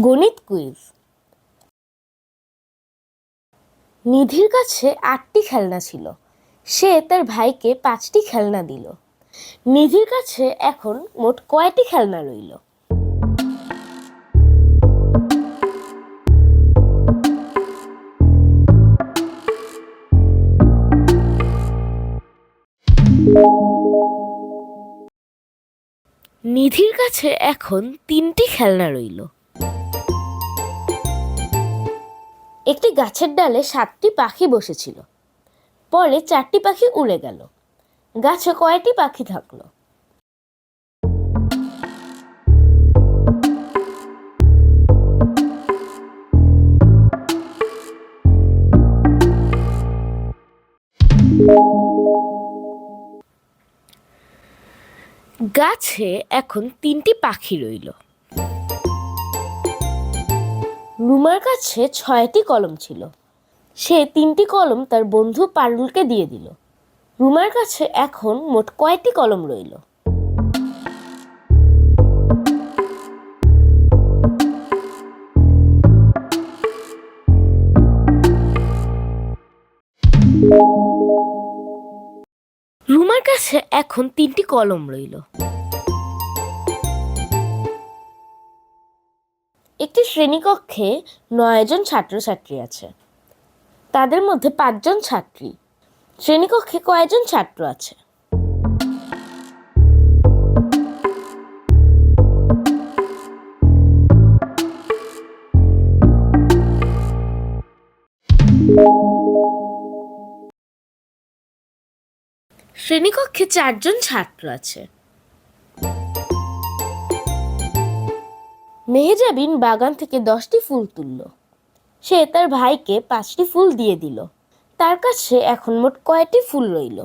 গণিত কুইজ। নিধির কাছে আটটি খেলনা ছিল। সে তার ভাইকে পাঁচটি খেলনা দিল। নিধির কাছে এখন মোট কয়টি খেলনা রইল? নিধির কাছে এখন তিনটি খেলনা রইল। একটি গাছের ডালে সাতটি পাখি বসেছিল। পরে চারটি পাখি উড়ে গেল। গাছে কয়টি পাখি থাকল? গাছে এখন তিনটি পাখি রইল। রুমার কাছে ছয়টি কলম ছিল। সে তিনটি কলম তার বন্ধু পারুলকে দিয়ে দিল। রুমার কাছে এখন মোট কয়টি কলম রইল? রুমার কাছে এখন তিনটি কলম রইল। শ্রেণীকক্ষে নয়জন ছাত্রছাত্রী আছে। তাদের মধ্যে পাঁচজন ছাত্রী। শ্রেণীকক্ষে কয়জন ছাত্র আছে? শ্রেণীকক্ষে চারজন ছাত্র আছে। মেহেজাবিন বাগান থেকে দশটি ফুল তুলল। সে তার ভাইকে পাঁচটি ফুল দিয়ে দিল। তার কাছে এখন মোট কয়টি ফুল রইল?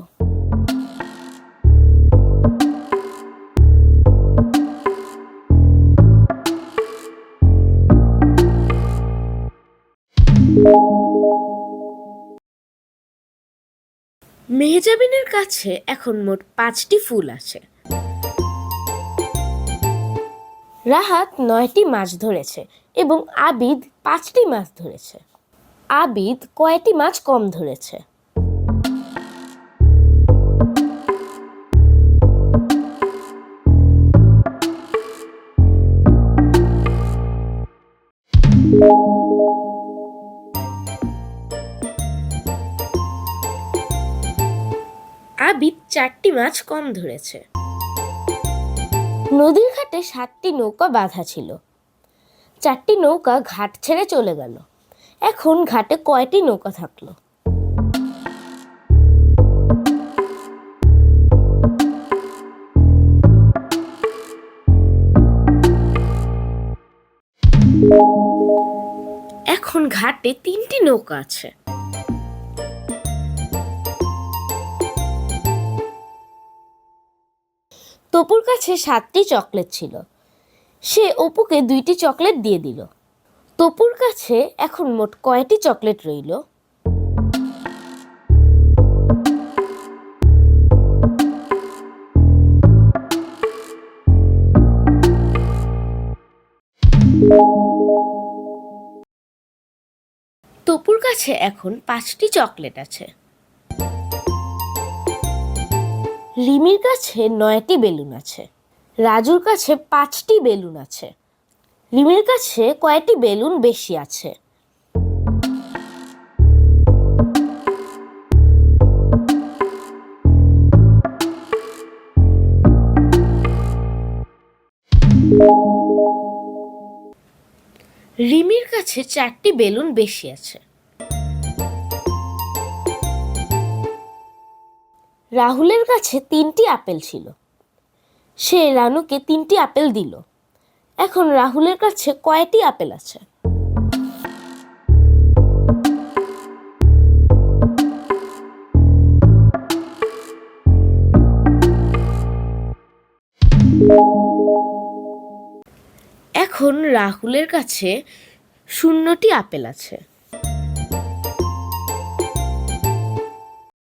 মেহজাবিনের কাছে এখন মোট পাঁচটি ফুল আছে। রাহাত নয়টি মাছ ধরেছে এবং আবিদ পাঁচটি মাছ ধরেছে। আবিদ কয়টি মাছ কম ধরেছে? আবিদ চারটি মাছ কম ধরেছে। নদীর ঘাটে সাতটি নৌকা বাঁধা ছিল। চারটি নৌকা ঘাট ছেড়ে চলে গেল। এখন ঘাটে কয়টি নৌকা থাকল? এখন ঘাটে তিনটি নৌকা আছে। তপুর কাছে সাতটি চকলেট ছিল। সে অপুকে দুইটি চকলেট দিয়ে দিল। তপুর কাছে এখন মোট কয়টি চকলেট রইল? তপুর কাছে এখন পাঁচটি চকলেট আছে। রিমির কাছে নয়টি বেলুন আছে। রাজুর কাছে পাঁচটি বেলুন আছে। রিমির কাছে কয়টি বেলুন বেশি আছে? রিমির কাছে চারটি বেলুন বেশি আছে। রাহুলের কাছে তিনটি আপেল ছিল। সে রানুকে তিনটি আপেল দিল। এখন রাহুলের কাছে কয়টি আপেল আছে? এখন রাহুলের কাছে শূন্যটি আপেল আছে।